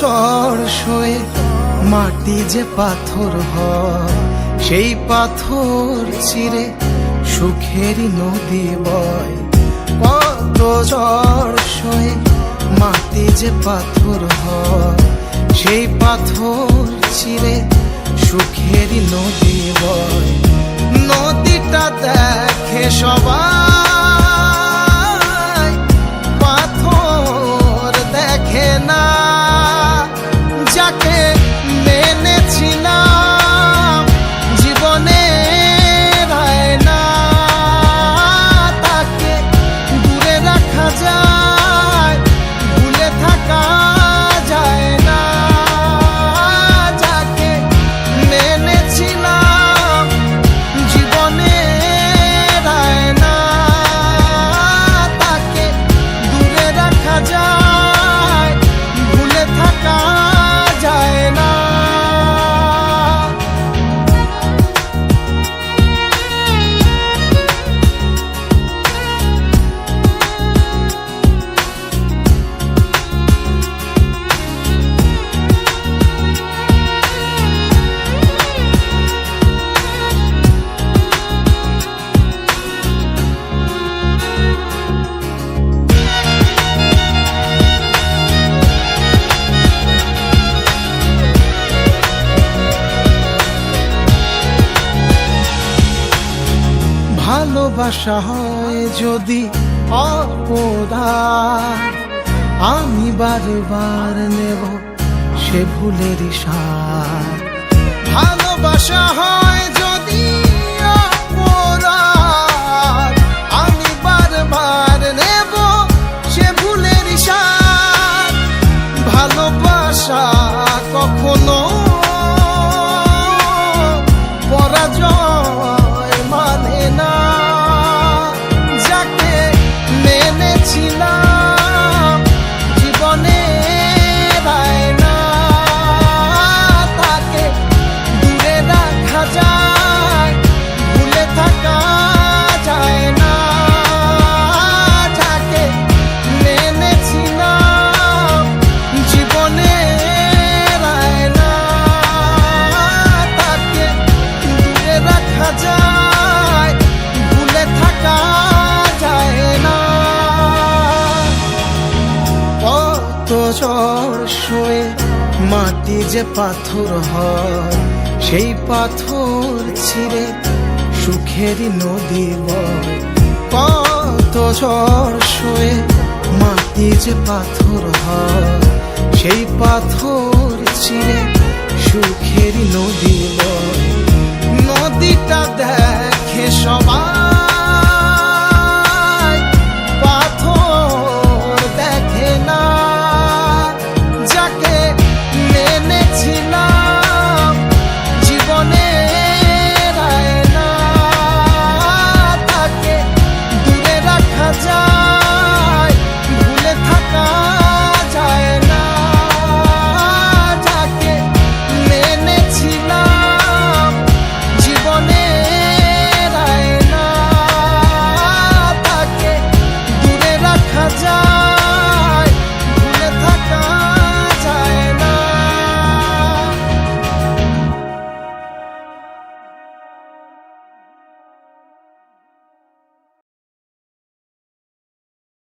ঝড় সয়ে মাটি যে পাথর হয়, সেই পাথর চিরে সুখেরই নদী বয়। কত ঝড় সয়ে মাটি যে পাথর হয়, সেই পাথর চিরে সুখেরই নদী বয়। নদীটা দেখে সবাই ভালোবাসা হয় যদি অপদার। আমি বারবার নেব সে ভুলের ভালোবাসা হয় কত ঝড় সয়ে মাটি যে পাথর হয়, সেই পাথর ছিঁড়ে সুখেরই নদী বয়। কত ঝড় সয়ে মাটি যে পাথর হয়, সেই পাথর ছিঁড়ে সুখেরই নদী বয়। নদীটা